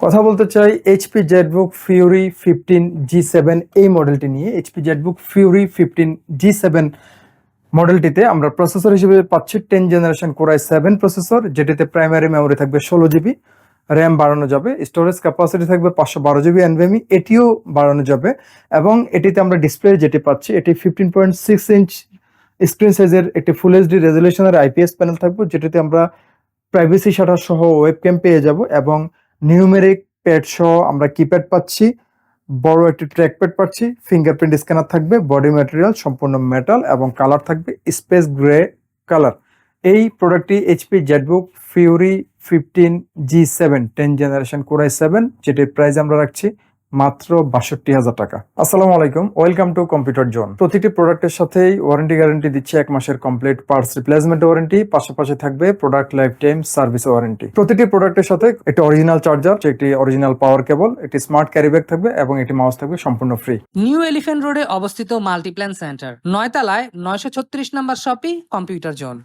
কথা বলতে চাই HP ZBook Fury fifteen G seven এই মডেলটি নিয়ে। HP ZBook Fury fifteen G seven মডেলটিতে আমরা প্রসেসর হিসেবে পাচ্ছি ten generation core i seven processor যেটিতে প্রাইমারি মেমোরি থাকবে ষোলো জিবি র্যাম বাড়ানো যাবে স্টোরেজ ক্যাপাসিটি থাকবে পাঁচশো বারো জিবি এনভিএমই এটিও বাড়ানো যাবে। এবং এটিতে আমরা ডিসপ্লে যেটি পাচ্ছি, এটি fifteen point six inch screen সাইজের একটি ফুল এইচডি রেজলিউশনের আইপিএস প্যানেল থাকবে, যেটিতে আমরা প্রাইভেসি শাটার সহ ওয়েবক্যাম পেয়ে যাব এবং নিউমেরিক প্যাড সহ আমরা কিপ্যাড পাচ্ছি, বড় একটি ট্র্যাকপ্যাড পাচ্ছি ফিঙ্গারপ্রিন্ট স্ক্যানার থাকবে বডি ম্যাটেরিয়াল সম্পূর্ণ মেটাল এবং কালার থাকবে স্পেস গ্রে কালার এই প্রোডাক্টটি HP ZBook Fury fifteen G seven ten generation core i seven যেটির প্রাইস আমরা রাখছি। মাত্র বাষট্টি হাজার টাকা। আসসালামু আলাইকুম, ওয়েলকাম টু কম্পিউটার জোন। প্রতিটি প্রোডাক্টের সাথেই ওয়ারেন্টি গ্যারান্টি দিচ্ছে এক মাসের কমপ্লিট পার্টস রিপ্লেসমেন্ট ওয়ারেন্টি, পাশাপাশি থাকবে product life time service warranty. প্রতিটি প্রোডাক্টের সাথে একটি অরিজিনাল চার্জার, একটি অরিজিনাল পাওয়ার কেবল, একটি স্মার্ট ক্যারি ব্যাগ থাকবে এবং একটি মাউস থাকবে সম্পূর্ণ ফ্রি। নিউ এলিফ্যান্ট রোডে অবস্থিত মাল্টিপ্ল্যান সেন্টার, নয়তলায় নয়শো ছত্রিশ নম্বর শপি কম্পিউটার জোন।